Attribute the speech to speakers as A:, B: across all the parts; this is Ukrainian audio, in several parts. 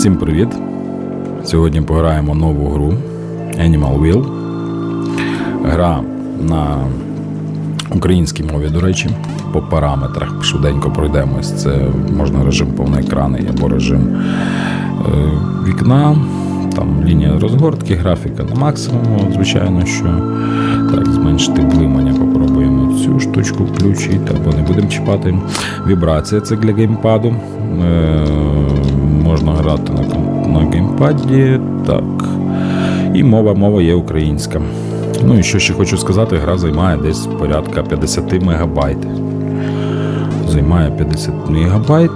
A: Всім привіт! Сьогодні пограємо нову гру Animal Wheel. Гра на українській мові, до речі, по параметрах швиденько пройдемось. Це можна режим повноекранний або режим е, вікна, там лінія розгортки, графіка на максимум, звичайно, що. Так, зменшити блимання, попробуємо цю штучку включити, або не будемо чіпати. Вібрація це для геймпаду. Можна грати на, на геймпаді. Так. І мова, мова є українська. Ну і що ще хочу сказати, гра займає десь порядка 50 мегабайт. Займає 50 мегабайт.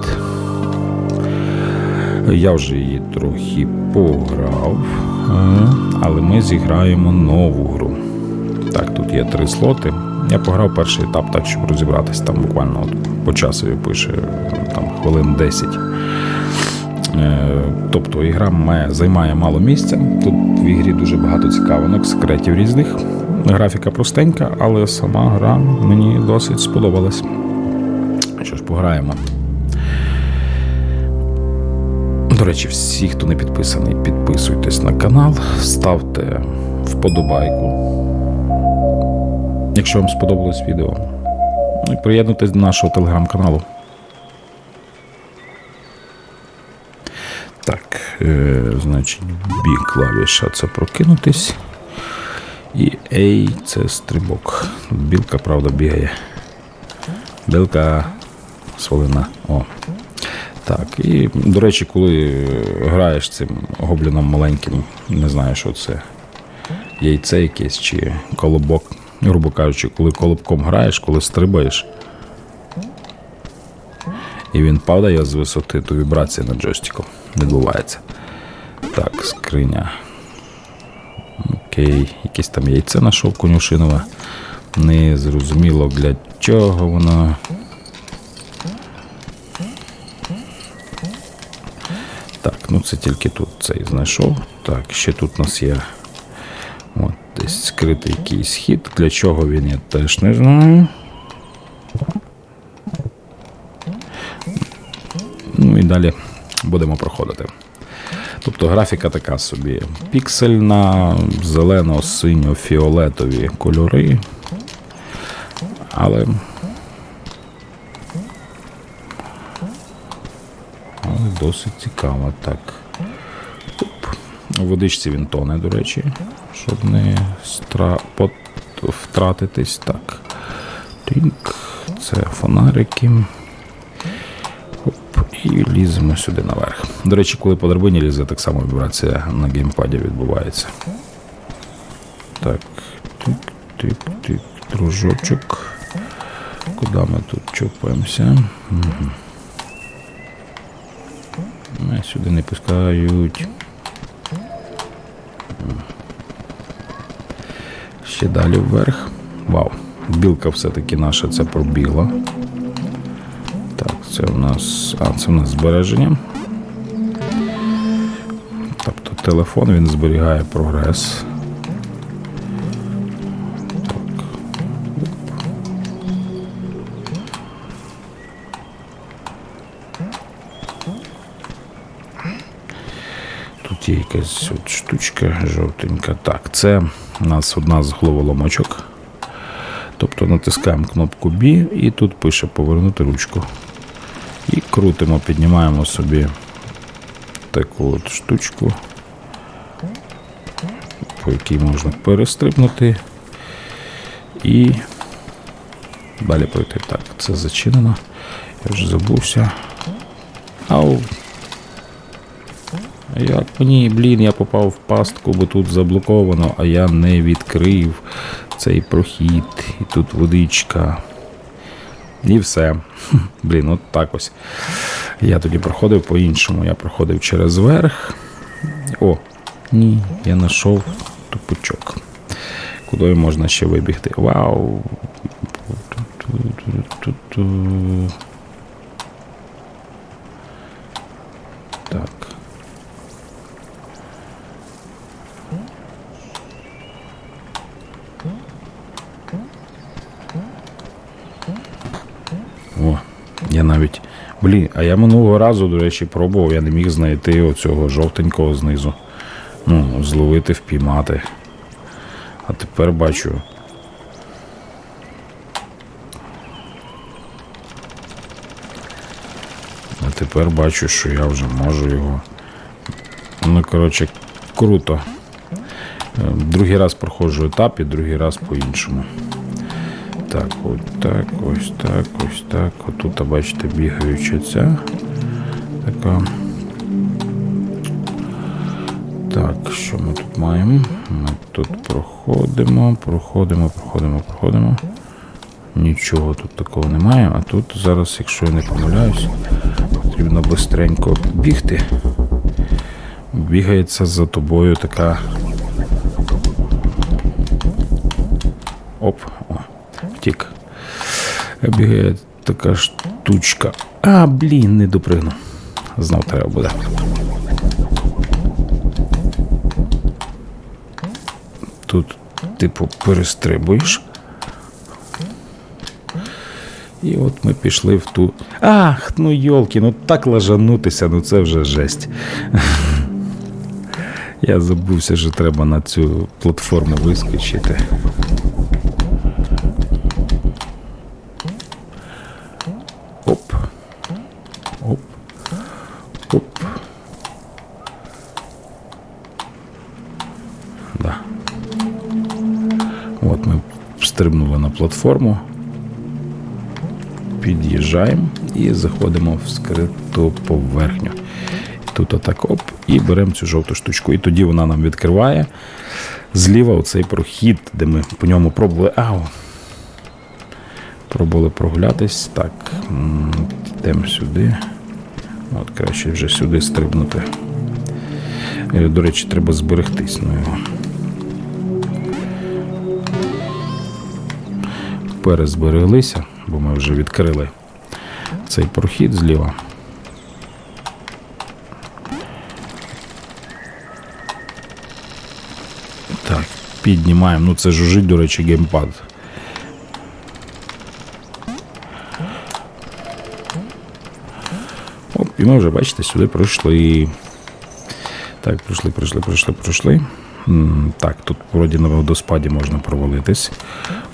A: Я вже її трохи пограв, е, але ми зіграємо нову гру. Так, тут є три слоти. Я пограв перший етап так, щоб розібратись. Там буквально от по часові пише там хвилин 10. Е, Тобто ігра має, займає мало місця. Тут в ігрі дуже багато цікавинок, секретів різних. Графіка простенька, але сама гра мені досить сподобалась. Що ж, пограємо. До речі, всі, хто не підписаний, підписуйтесь на канал, ставте вподобайку якщо вам сподобалось відео. Ну приєднуйтесь до нашого телеграм-каналу. Значить, B клавіша це прокинутись. І A це стрибок. Білка, правда, бігає. Білка свалина. О. Так, і, до речі, коли граєш цим гобліном маленьким, не знаю, що це яйце якесь чи колобок. Грубо кажучи, коли колобком граєш, коли стрибаєш, і він падає з висоти, то вібрація над джойстиком відбувається. Так, скриня. Окей, якесь там яйце знайшов конюшинове. Не зрозуміло для чого воно. Так, ну це тільки тут цей знайшов. Так, ще тут у нас є От десь скритий якийсь хід. Для чого він я теж не знаю. Ну і далі будемо проходити. Тобто графіка така собі. Піксельна, зелено-синьо-фіолетові кольори. Але. Але досить цікаво. Так. У водичці він тоне, до речі, щоб не стра... пот... втратитись. Так. Тинк. Це фонарики. І ліземо сюди наверх. До речі, коли по драбині лізе, так само вібрація на геймпаді відбувається. Так. Тик, тик, тик, дружочок. Куди ми тут чупаємося? Угу. Сюди не пускають. Ще далі вверх. Вау. Білка все-таки наша це пробігла. Так, це у нас. А, це у нас збереження. Тобто телефон він зберігає прогрес. Так. Тут є якась от штучка жовтенька. Так, це у нас одна з головоломочок. Тобто натискаємо кнопку B і тут пише повернути ручку. І крутимо, піднімаємо собі таку от штучку, по якій можна перестрибнути і далі пройти. Так, це зачинено. Я вже забувся. Ау. Як мені, блін, я попав в пастку, бо тут заблоковано, а я не відкрив цей прохід, і тут водичка. І все. Блін, от так ось. Я тоді проходив по-іншому. Я проходив через верх. О, ні, я знайшов тупочок. Куди можна ще вибігти? Вау! Ту-ту-ту-ту. Так. О, я навіть. Блін, а я минулого разу, до речі, пробував, я не міг знайти оцього жовтенького знизу. Ну, зловити, впіймати. А тепер бачу. А тепер бачу, що я вже можу його. Ну, коротше, круто. Е, Другий раз проходжу етап і другий раз по-іншому. Так, от так, ось так, ось так. Отут, бачите, бігаюча ця. Така. Так, що ми тут маємо? Ми тут проходимо, проходимо, проходимо, проходимо. Нічого тут такого немає. А тут зараз, якщо я не помиляюсь, потрібно бистренько бігти. Бігається за тобою така. Оп. Бігає така штучка. А, блін, не допригну. Знов треба буде. Тут, типу, перестрибуєш. І от ми пішли в ту. Ах, ну йолки, ну так лажанутися, ну це вже жесть. Я забувся, що треба на цю платформу вискочити. Платформу. Під'їжджаємо і заходимо в скриту поверхню. Тут отак оп, і беремо цю жовту штучку. І тоді вона нам відкриває зліва оцей прохід, де ми по ньому пробували. Ау. Пробували прогулятись. Так, йдемо сюди. От краще вже сюди стрибнути. Е, До речі, треба зберегтись на його. Перезбереглися, бо ми вже відкрили цей прохід зліва. Так, піднімаємо. Ну це жужить, до речі, геймпад. Оп, і ми вже, бачите, сюди пройшли. Так, пройшли, пройшли, пройшли, пройшли. Так, тут вроді на водоспаді можна провалитись.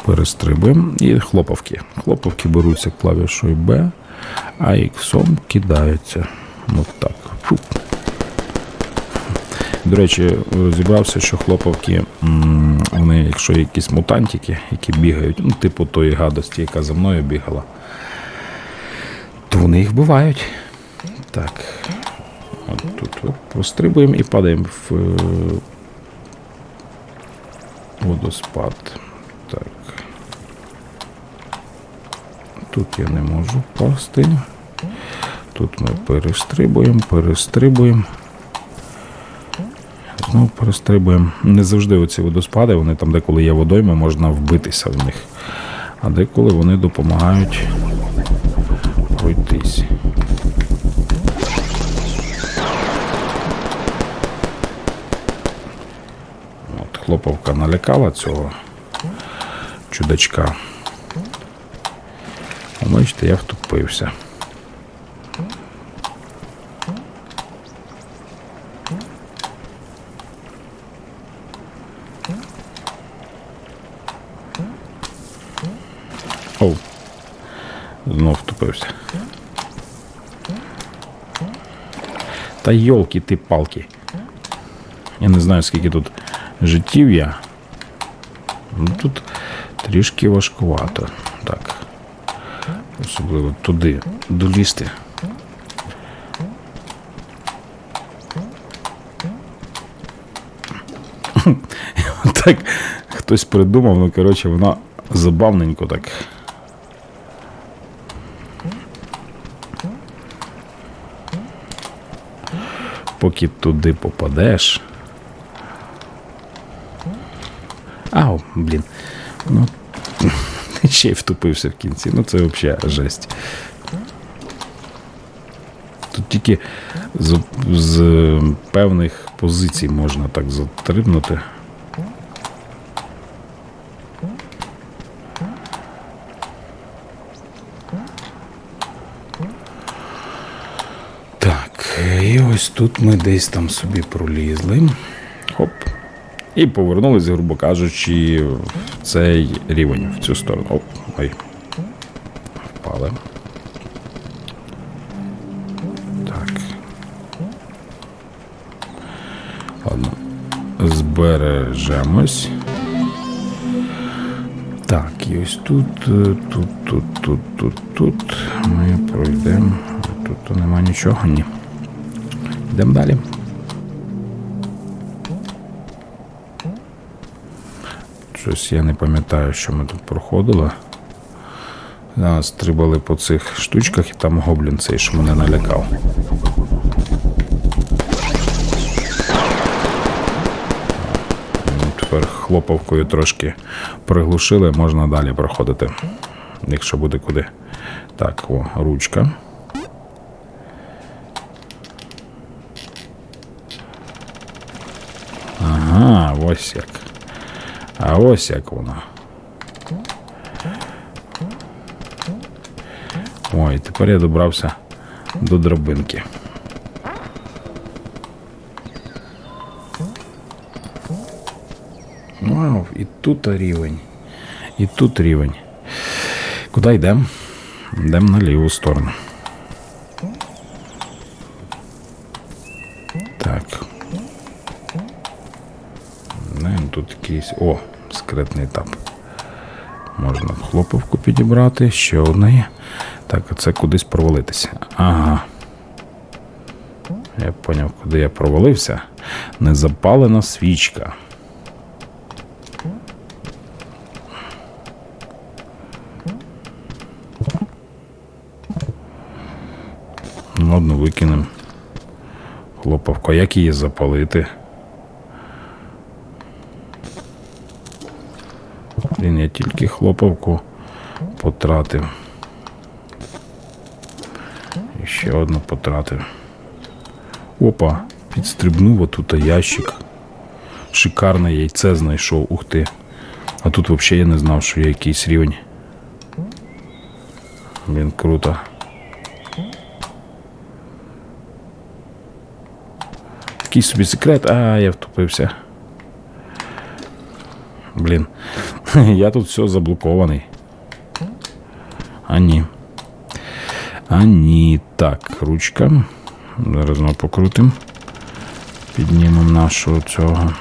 A: Перестрибуємо. І хлопавки. Хлопавки беруться клавішою Б, а іксом кидаються. От так. Фу. До речі, розібрався, що хлопавки, вони, якщо якісь мутантики, які бігають, ну, типу тої гадості, яка за мною бігала, то вони їх бувають. Так. От тут от пострибуємо і падаємо в е, водоспад. Так. Тут я не можу впасти. Тут ми перестрибуємо, перестрибуємо. Знову перестрибуємо. Не завжди оці водоспади, вони там, деколи є водойми, можна вбитися в них. А деколи вони допомагають пройтись. Хлоповка налякала цього чудачка. Бачите, я втупився. Оу. Знов втупився. Та йолки ти палки. Я не знаю, скільки тут життів я. Ну, тут трішки важкувато. Так. Особливо туди долізти. Так, хтось придумав, ну коротше, вона забавненько так. Поки туди попадеш. блін. Ну, Ще й втупився в кінці. Ну це взагалі жесть. Тут тільки з, з певних позицій можна так затрибнути. Так, і ось тут ми десь там собі пролізли. І повернулись, грубо кажучи, в цей рівень, в цю сторону. Оп, ой. Впали. Так. Ладно. Збережемось. Так, і ось тут, е, тут, тут, тут, тут, тут. Ми пройдемо. Тут то нема нічого, ні. Йдемо далі. Щось я не пам'ятаю, що ми тут проходили. Стрибали по цих штучках і там гоблін цей, що мене налякав. Ну, Тепер хлопавкою трошки приглушили, можна далі проходити, якщо буде куди. Так, о, ручка. Ага, ось як. А ось як воно. Ой, тепер я добрався до драбинки. Вау, і тут рівень. І тут рівень. Куди йдемо? Йдемо на ліву сторону. Так. Не, ну тут якийсь. О, секретний етап. Можна хлопавку підібрати, ще одна є. Так, а це кудись провалитися. Ага. Я поняв, куди я провалився. Незапалена свічка. Ну, викинемо. Хлопавку. А як її запалити? Блін, я тільки хлопавку потратив. І ще одну потратив. Опа, підстрибнув отут ящик. Шикарне яйце знайшов, ух ти. А тут взагалі я не знав, що є якийсь рівень. Блін, круто. Такий собі секрет, а я втупився. Блін, я тут все заблокований. А ні. А ні. Так, ручка. Зараз ми покрутимо. Піднімемо нашого цього.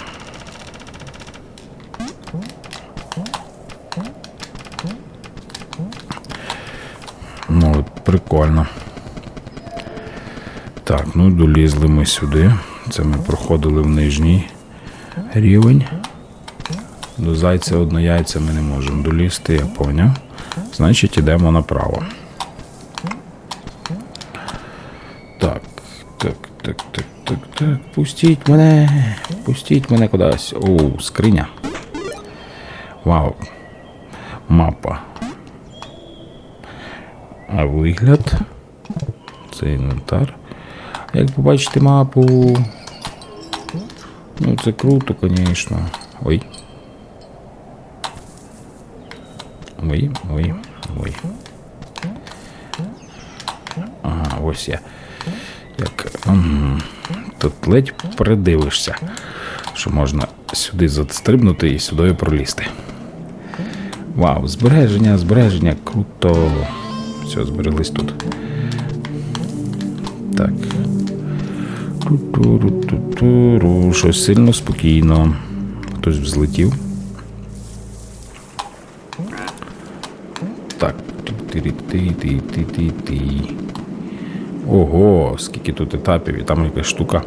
A: Ну, прикольно. Так, ну долізли ми сюди. Це ми проходили в нижній рівень. До зайця однояйця ми не можемо долізти, я поняв. Значить, йдемо направо. Так, так, так, так, так, так. Пустіть мене. Пустіть мене кудись. О, скриня. Вау. Мапа. А вигляд. Це інвентар. Як побачите мапу. Ну, це круто, звісно. Ой. Ой, ой, ой. Ага, ось я. Як. Тут ледь придивишся, що можна сюди застрибнути і сюди пролізти. Вау, збереження, збереження, круто. Все, збереглись тут. Так. Щось сильно спокійно. Хтось взлетів. Так. Ти-ти-ти-ти-ти-ти. Ого, скільки тут етапів, і там якась штука.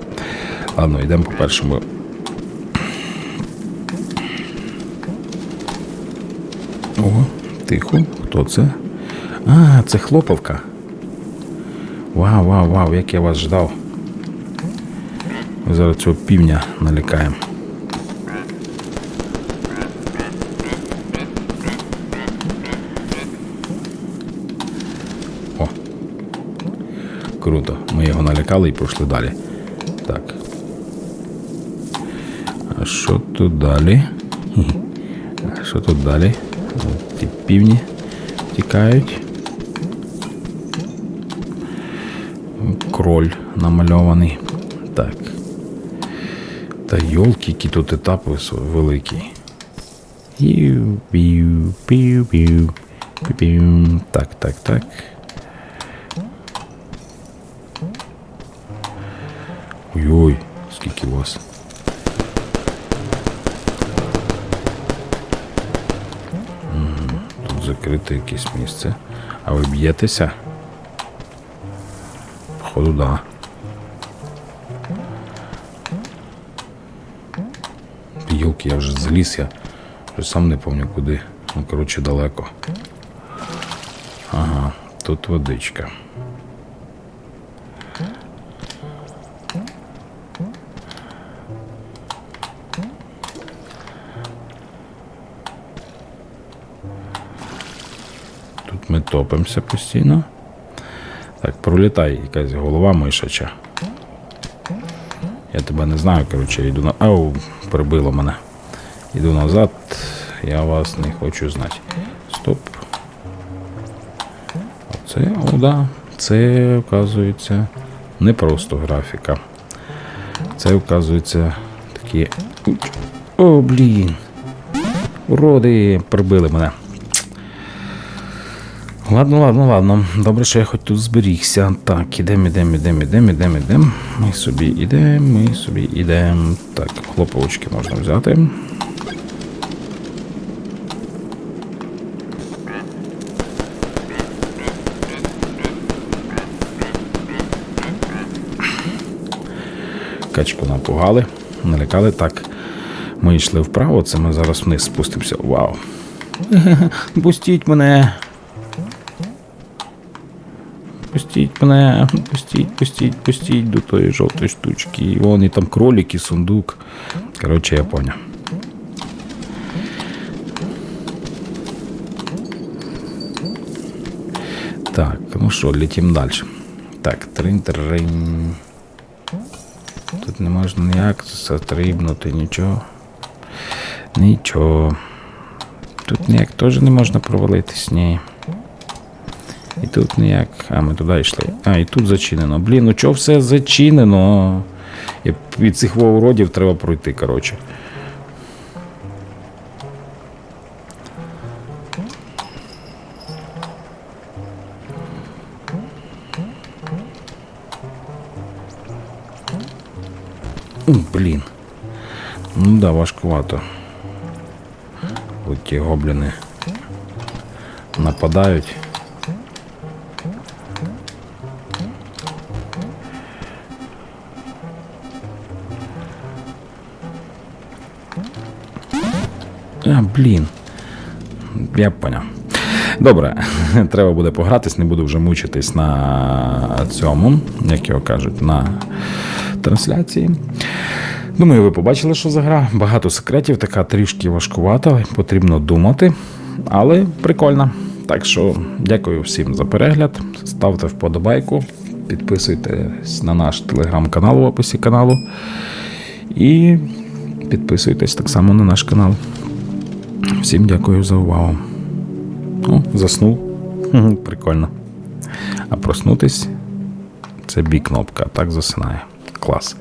A: Ладно, йдемо по першому. Ого, тихо. Хто це? А, це хлопавка. Вау, вау, вау, як я вас ждав. Зараз цього півня налякаємо. Круто. Ми його налякали і пішли далі. Так. А що тут далі? А що тут далі? Ті півні тікають. Кроль намальований. Так. Та йолки, які тут етапи великі. Пів, пів, пів, пів, пів, пів. Так, так, так. Ой-ой, скільки вас. Тут закрите якесь місце. А ви б'єтеся? Походу, да. Йолки, я вже зліз, я вже сам не пам'ятаю куди. Ну, коротше, далеко. Ага, тут водичка. Ми топимося постійно. Так, пролітай якась голова мишача. Я тебе не знаю, коротше, йду на. Ау, прибило мене. Іду назад, я вас не хочу знати. Стоп. Оце, о, да. Це, оказується, не просто графіка. Це, оказується, такі. О, блін. Уроди, прибили мене. Ладно, ладно, ладно. Добре, що я хоч тут зберігся. Так, ідемо, ідемо, ідемо, ідемо, ідемо, ідемо. Ми собі ідемо, ми собі ідемо. Так, хлоповочки можна взяти. Качку напугали, налякали. Так. Ми йшли вправо, це ми зараз вниз спустимося. Вау. Пустіть мене. Пустіть мене, пустіть, пустіть, пустіть до тої жовтої штучки. І Вон і там кролик, і сундук. Коротше, я поняв. Так, ну що, летім далі. Так, трин-трин. Тут не можна ніяк застрибнути, нічого. Нічого. Тут ніяк теж не можна провалитись, ні. І тут ніяк. А, ми туди йшли. А, і тут зачинено. Блін, ну чого все зачинено? Я від цих уродів треба пройти, коротше. Блін. Ну да, важкувато. От ті гобліни нападають. Блін. Я поняв. Добре, треба буде погратись, не буду вже мучитись на цьому, як його кажуть, на трансляції. Думаю, ви побачили, що за гра. Багато секретів, така трішки важкувата, потрібно думати, але прикольно. Так що дякую всім за перегляд. Ставте вподобайку, підписуйтесь на наш телеграм-канал в описі каналу. І підписуйтесь так само на наш канал. Всім дякую за увагу. О, заснув. Прикольно. А проснутись це бі кнопка, так засинає. Клас.